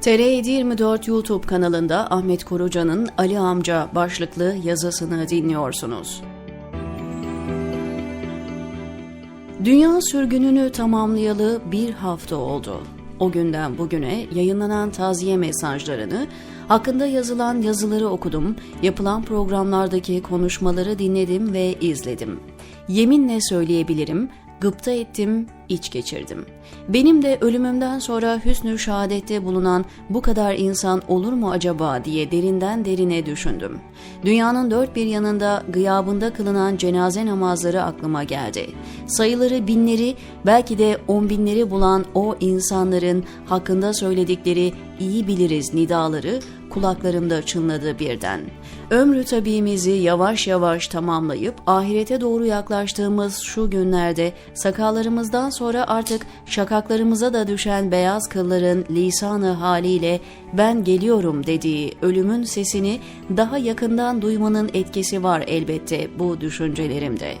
TR724 YouTube kanalında Ahmet Koruca'nın Ali Amca başlıklı yazısını dinliyorsunuz. Dünya sürgününü tamamlayalı bir hafta oldu. O günden bugüne yayınlanan taziye mesajlarını, hakkında yazılan yazıları okudum, yapılan programlardaki konuşmaları dinledim ve izledim. Yeminle söyleyebilirim, gıpta ettim, iç geçirdim. Benim de ölümümden sonra hüsnü şehadette bulunan bu kadar insan olur mu acaba diye derinden derine düşündüm. Dünyanın dört bir yanında gıyabında kılınan cenaze namazları aklıma geldi. Sayıları binleri belki de on binleri bulan o insanların hakkında söyledikleri iyi biliriz nidaları kulaklarımda çınladı birden. Ömrü tabimizi yavaş yavaş tamamlayıp ahirete doğru yaklaştığımız şu günlerde sakallarımızdan sonra artık şakaklarımıza da düşen beyaz kılların lisanı haliyle ben geliyorum dediği ölümün sesini daha yakından duymanın etkisi var elbette bu düşüncelerimde.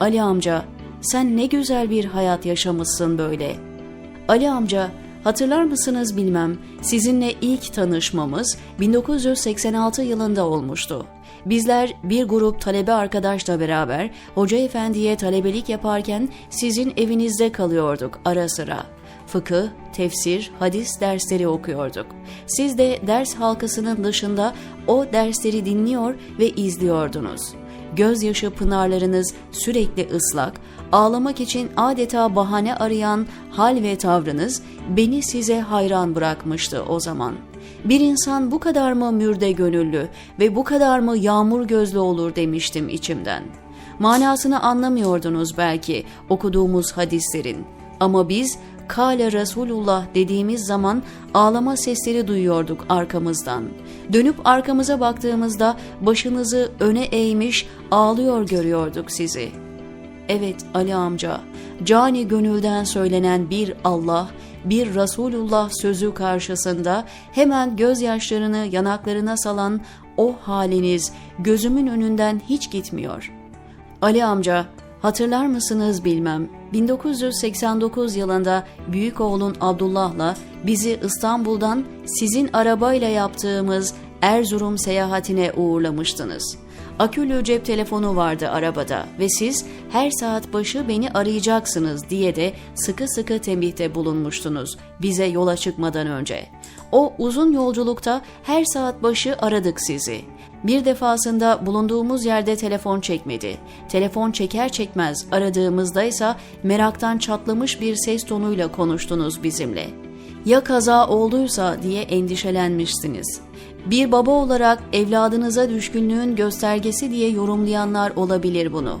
Ali amca sen ne güzel bir hayat yaşamışsın böyle. Ali amca Hatırlar mısınız bilmem, sizinle ilk tanışmamız 1986 yılında olmuştu. Bizler bir grup talebe arkadaşla beraber Hoca Efendi'ye talebelik yaparken sizin evinizde kalıyorduk ara sıra. Fıkıh, tefsir, hadis dersleri okuyorduk. Siz de ders halkasının dışında o dersleri dinliyor ve izliyordunuz. Gözyaşı pınarlarınız sürekli ıslak, ağlamak için adeta bahane arayan hal ve tavrınız beni size hayran bırakmıştı o zaman. Bir insan bu kadar mı mürde gönüllü ve bu kadar mı yağmur gözlü olur demiştim içimden. Manasını anlamıyordunuz belki okuduğumuz hadislerin. Ama biz Kale Resulullah dediğimiz zaman ağlama sesleri duyuyorduk arkamızdan. Dönüp arkamıza baktığımızda başınızı öne eğmiş ağlıyor görüyorduk sizi. Evet Ali amca, cani gönülden söylenen bir Allah, bir Resulullah sözü karşısında hemen gözyaşlarını yanaklarına salan o haliniz gözümün önünden hiç gitmiyor. Ali amca, hatırlar mısınız bilmem, 1989 yılında büyük oğlun Abdullah'la bizi İstanbul'dan sizin arabayla yaptığımız Erzurum seyahatine uğurlamıştınız. Akülü cep telefonu vardı arabada ve siz her saat başı beni arayacaksınız diye de sıkı sıkı tembihte bulunmuştunuz bize yola çıkmadan önce. O uzun yolculukta her saat başı aradık sizi. Bir defasında bulunduğumuz yerde telefon çekmedi. Telefon çeker çekmez aradığımızda ise meraktan çatlamış bir ses tonuyla konuştunuz bizimle. Ya kaza olduysa diye endişelenmişsiniz. Bir baba olarak evladınıza düşkünlüğün göstergesi diye yorumlayanlar olabilir bunu.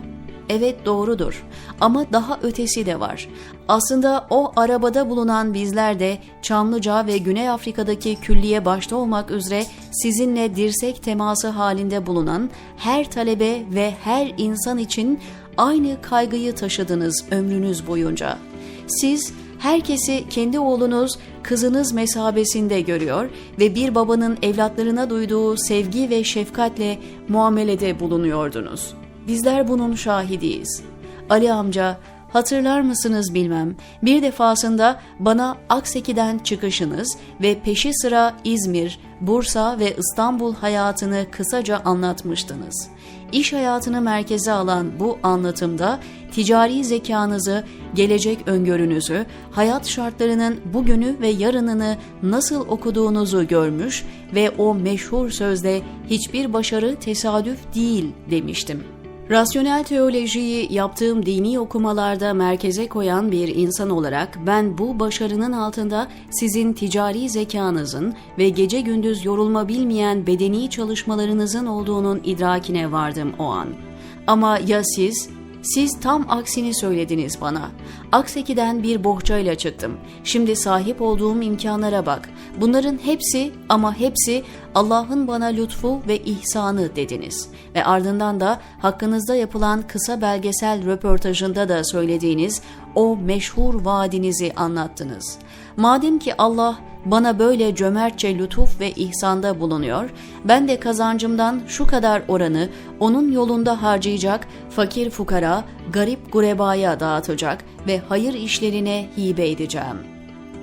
Evet doğrudur ama daha ötesi de var. Aslında o arabada bulunan bizler de Çamlıca ve Güney Afrika'daki külliye başta olmak üzere sizinle dirsek teması halinde bulunan her talebe ve her insan için aynı kaygıyı taşıdınız ömrünüz boyunca. Siz herkesi kendi oğlunuz, kızınız mesabesinde görüyor ve bir babanın evlatlarına duyduğu sevgi ve şefkatle muamelede bulunuyordunuz. Bizler bunun şahidiyiz. Ali amca, hatırlar mısınız bilmem, bir defasında bana Akseki'den çıkışınız ve peşi sıra İzmir, Bursa ve İstanbul hayatını kısaca anlatmıştınız. İş hayatını merkeze alan bu anlatımda ticari zekanızı, gelecek öngörünüzü, hayat şartlarının bugünü ve yarınını nasıl okuduğunuzu görmüş ve o meşhur sözde hiçbir başarı tesadüf değil demiştim. Rasyonel teolojiyi yaptığım dini okumalarda merkeze koyan bir insan olarak ben bu başarının altında sizin ticari zekanızın ve gece gündüz yorulma bilmeyen bedeni çalışmalarınızın olduğunun idrakine vardım o an. Ama ya siz siz tam aksini söylediniz bana. Akseki'den bir bohçayla çıktım. Şimdi sahip olduğum imkanlara bak. Bunların hepsi ama hepsi Allah'ın bana lütfu ve ihsanı dediniz. Ve ardından da hakkınızda yapılan kısa belgesel röportajında da söylediğiniz o meşhur vaadinizi anlattınız. Madem ki Allah bana böyle cömertçe lütuf ve ihsanda bulunuyor, ben de kazancımdan şu kadar oranı onun yolunda harcayacak, fakir fukara, garip gurebaya dağıtacak ve hayır işlerine hibe edeceğim.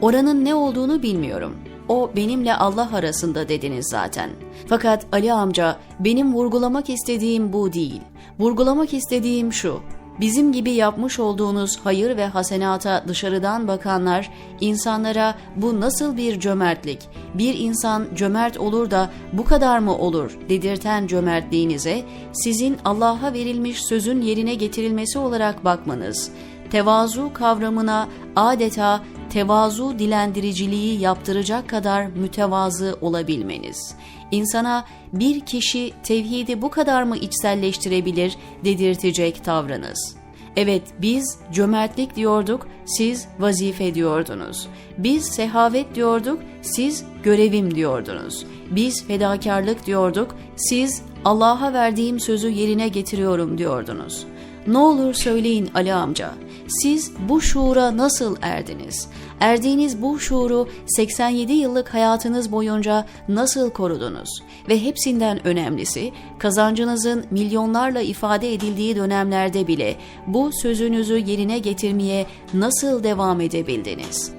Oranın ne olduğunu bilmiyorum. o benimle Allah arasında dediniz zaten. Fakat Ali amca benim vurgulamak istediğim bu değil. Vurgulamak istediğim şu. Bizim gibi yapmış olduğunuz hayır ve hasenata dışarıdan bakanlar insanlara bu nasıl bir cömertlik, bir insan cömert olur da bu kadar mı olur dedirten cömertliğinize sizin Allah'a verilmiş sözün yerine getirilmesi olarak bakmanız, tevazu kavramına adeta tevazu dilendiriciliği yaptıracak kadar mütevazı olabilmeniz. İnsana bir kişi tevhidi bu kadar mı içselleştirebilir dedirtecek tavrınız. Evet biz cömertlik diyorduk, siz vazife diyordunuz. Biz sehavet diyorduk, siz görevim diyordunuz. Biz fedakarlık diyorduk, siz Allah'a verdiğim sözü yerine getiriyorum diyordunuz. Ne olur söyleyin Ali amca, siz bu şuura nasıl erdiniz? Erdiğiniz bu şuuru 87 yıllık hayatınız boyunca nasıl korudunuz? Ve hepsinden önemlisi, kazancınızın milyonlarla ifade edildiği dönemlerde bile bu sözünüzü yerine getirmeye nasıl devam edebildiniz?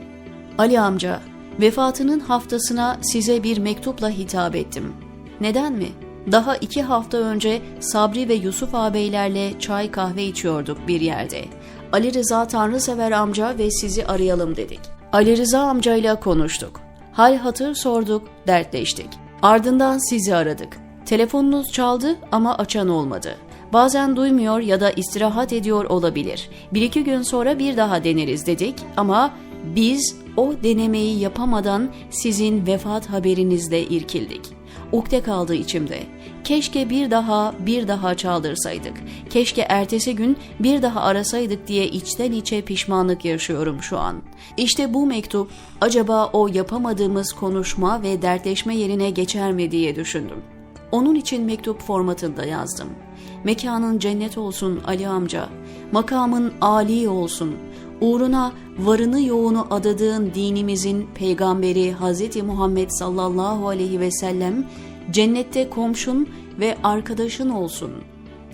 Ali amca, vefatının haftasına size bir mektupla hitap ettim. Neden mi? Daha iki hafta önce Sabri ve Yusuf ağabeylerle çay kahve içiyorduk bir yerde. Ali Rıza Tanrısever amca ve sizi arayalım dedik. Ali Rıza amcayla konuştuk. Hal hatır sorduk, dertleştik. Ardından sizi aradık. Telefonunuz çaldı ama açan olmadı. Bazen duymuyor ya da istirahat ediyor olabilir. Bir iki gün sonra bir daha deneriz dedik ama biz o denemeyi yapamadan sizin vefat haberinizle irkildik. Ukde kaldı içimde. Keşke bir daha bir daha çaldırsaydık. Keşke ertesi gün bir daha arasaydık diye içten içe pişmanlık yaşıyorum şu an. İşte bu mektup acaba o yapamadığımız konuşma ve dertleşme yerine geçer mi diye düşündüm. Onun için mektup formatında yazdım. Mekanın cennet olsun Ali amca, makamın âli olsun, uğruna varını yoğunu adadığın dinimizin peygamberi Hz. Muhammed sallallahu aleyhi ve sellem cennette komşun ve arkadaşın olsun,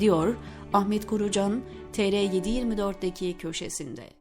diyor Ahmet Kurucan TR724'deki köşesinde.